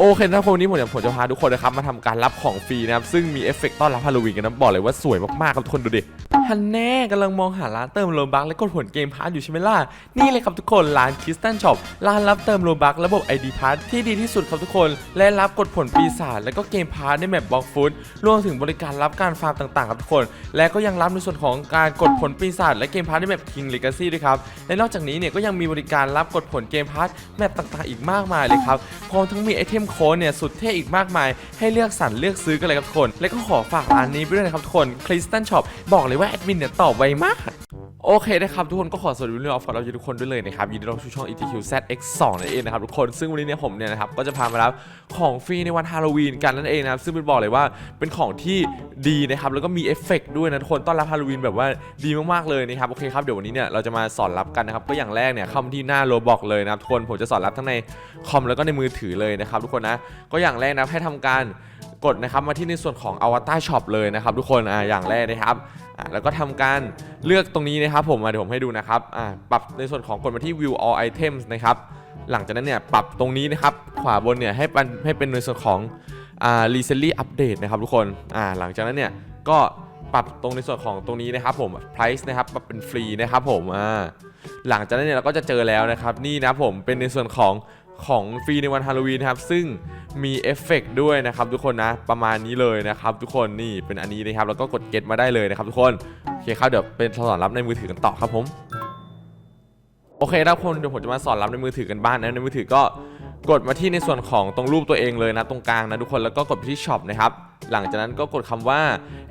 โอเคนะคนวันนี้ผมจะผมจะพาทุกคนนะครับมาทำการรับของฟรีนะครับซึ่งมีเอฟเฟกต์ต้อนรับฮาโลวีนกันนะบอกเลยว่าสวยมากๆครับทุกคนดูดิฮันแน่กำลังมองหาร้านเติมโลบักและกดผลเกมพาร์ทอยู่ใช่ไหมล่ะนี่เลยครับทุกคนร้านคิสตันช็อปร้านรับเติมโลบักระบบ ID พาร์ทที่ดีที่สุดครับทุกคน และรับกดผลปีศาจและก็เกมพาร์ทในแมปบล็อกฟุตรวมถึงบริการรับการฟาร์มต่างๆครับทุกคน และก็ยังรับในส่วนของการกดผลปีศาจและเกมพาร์ทในแมป King Legacy ด้วยครับและนอกจากนี้เนี่ยก็ยังมีบริการรับกดผลเกมพาร์ทแมปต่างๆ อีกมากมายเลยครับพร้อมทั้งมีไอเทมโค้ดเนี่ยสุดเท่อีกมากมาย ให้เลือกสรรเลือกซื้อกันเลยครับทุกคน และก็ขอฝากร้านนี้ไปด้วยนะครับทุกคน Crystal Shop บอกเลยว่าแอดมินเนี่ยตอบไวมาก โอเคนะครับทุกคนก็ขอสวัสดีวิลเลียมออฟเราทุกคนด้วยเลยนะครับยินดีต้อนรับสู่ช่อง ETQ ZX2 นั่นเองนะครับทุกคนซึ่งวันนี้เนี่ยผมเนี่ยนะครับก็จะพามารับของฟรีในวันฮาโลวีนกันนั่นเองนะครับซึ่งเป็นบอกเลยว่าเป็นของที่ดีนะครับแล้วก็มีเอฟเฟกต์ด้วยนะทุกคนต้อนรับฮาโลวีนแบบว่าดีมากๆเลยนะครับโอเคครับเดี๋ยววันนี้เนี่ยเราจะมาสอนรับกันนะครับก็อย่างแรกเนี่ยเข้ามาที่หน้าโลบอกเลยนะครับทุกคนผมจะสอนรับทั้งในคอมแล้วก็ในมือถือเลยนะครับทุกคนนะก็อย่างแรกนะให้ทำการ กดนะครับมาที่ในส่วนของ Avatar Shop เลยนะครับทุกคนอ่าอย่างแรกนะครับอะแล้วก็ทำการเลือกตรงนี้นะครับผมมาเดี๋ยวผมให้ดูนะครับอ่าปรับในส่วนของกดมาที่ view all items นะครับหลังจากนั้นเนี่ยปรับตรงนี้นะครับขวาบนเนี่ยให้เป็นให้เป็นในส่วนของอ่า recently update นะครับทุกคนอ่าหลังจากนั้นเนี่ยก็ปรับตรงในส่วนของตรงนี้นะครับผม price นะครับปรับเป็นฟรีนะครับผมอ่าหลังจากนั้นเนี่ยเราก็จะเจอแล้วนะครับ นี่นะผมเป็นในส่วนของ ของฟรีในวันฮาโลวีนนะครับ ซึ่งมีเอฟเฟกต์ด้วยนะครับทุกคนนะ ประมาณนี้เลยนะครับทุกคนนี่เป็นอันนี้นะครับ แล้วก็กด get มาได้เลยนะครับทุกคน โอเคครับ เดี๋ยวเป็นสอนรับในมือถือกันต่อครับผม โอเคครับคนเดี๋ยวผมจะมาสอนรับในมือถือกันบ้างนะในมือถือก็กดมาที่ในส่วนของตรงรูปตัวเองเลยนะตรงกลางนะทุกคนแล้วก็กดไปที่ช็อปนะครับหลังจากนั้นก็กดคำว่า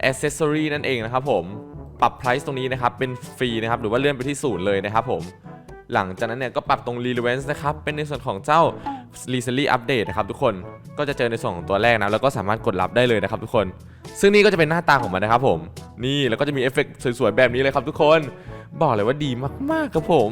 accessory นั่นเองนะครับผมปรับ price ตรงนี้นะครับเป็นฟรีนะครับหรือว่าเลื่อนไปที่ศูนย์เลยนะครับผม หลังจากนั้นเนี่ยก็ปรับตรง relevance นะครับ เป็นในส่วนของเจ้า recently update นะครับทุกคน ก็จะเจอในส่วนของตัวแรกนะ แล้วก็สามารถกดรับได้เลยนะครับทุกคน ซึ่งนี่ก็จะเป็นหน้าตาของมันนะครับผม นี่แล้วก็จะมีเอฟเฟกต์สวยๆแบบนี้เลยครับทุกคน บอกเลยว่าดีมากๆครับผม